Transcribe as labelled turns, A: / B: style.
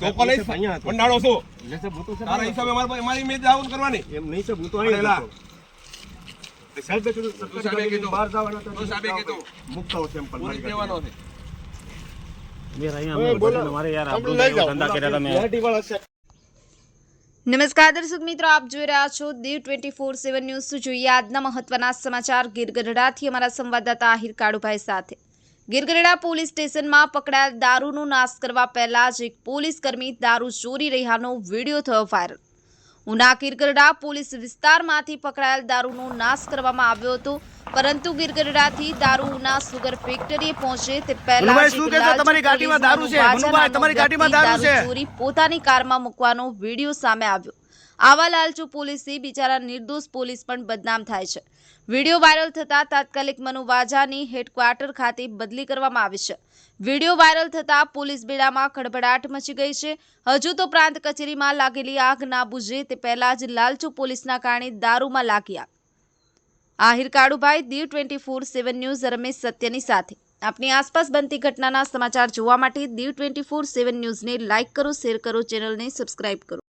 A: તારા હિસાબે મારે મારી મેચ કરવાની.
B: એમ નહીં સાહેબ, હું તો. સાહેબે કીધું,
A: કીધું.
B: બહાર જવાના
A: કીધું.
B: મૂકતા સેમ્પલ મારી
A: દેવાનો છે.
C: નમસ્કાર દર્શક મિત્રો આપ જોઈ રહ્યા છો Diu twenty four seven news. જોઈએ આજના મહત્વના સમાચાર? ગીરગઢડાથી અમારા સંવાદદાતા આહિર કાળુભાઈ સાથે. ગીરગઢડા પોલીસ સ્ટેશનમાં પકડાયેલ દારૂનો નાશ કરવા પહેલા જ એક પોલીસ કર્મી દારૂ ચોરી રહ્યાનો વીડિયો થયો વાયરલ ઉના ગીરગઢડા પોલીસ વિસ્તારમાંથી પકડાયેલ દારૂનો નાશ કરવામાં આવ્યો હતો પરંતુ ગીરગઢડાથી દારૂ ઉના સુગર ફેક્ટરીએ પહોંચે તે પહેલા
D: મનુભાઈ,
C: જ
D: શું
C: એક
D: કહેશો?
C: લાલચુ
D: તમારી ગાડીમાં દારૂ છે. તમારી ગાડીમાં દારૂ છે.
C: ચોરી પોતાની કારમાં મૂકવાનો વીડિયો સામે આવ્યો આવા લાલચુ પોલીસથી બિચારા નિર્દોષ પોલીસ પણ બદનામ થાય છે. વીડિયો વાયરલ થતાં તાત્કાલિક મનુ વાજાની હેડક્વાર્ટર ખાતે બદલી કરવામાં આવી છે. વીડિયો વાયરલ થતાં પોલીસ બેડામાં ખડભડાટ મચી ગઈ છે. હજુ તો પ્રાંત કચેરીમાં લાગેલી આગ ના બુજે તે પહેલા જ લાલચુ પોલીસના કારણે દારૂમાં લાગ્યા Ahir Kalubhai, Diu twenty four seven news, Ramesh સત્યની સાથે. આપની આસપાસ બનતી ઘટનાના સમાચાર જોવા માટે દીવ ટ્વેન્ટી ફોર સેવન ન્યૂઝને લાઇક કરો, શેર કરો, ચેનલને સબસ્ક્રાઇબ કરો.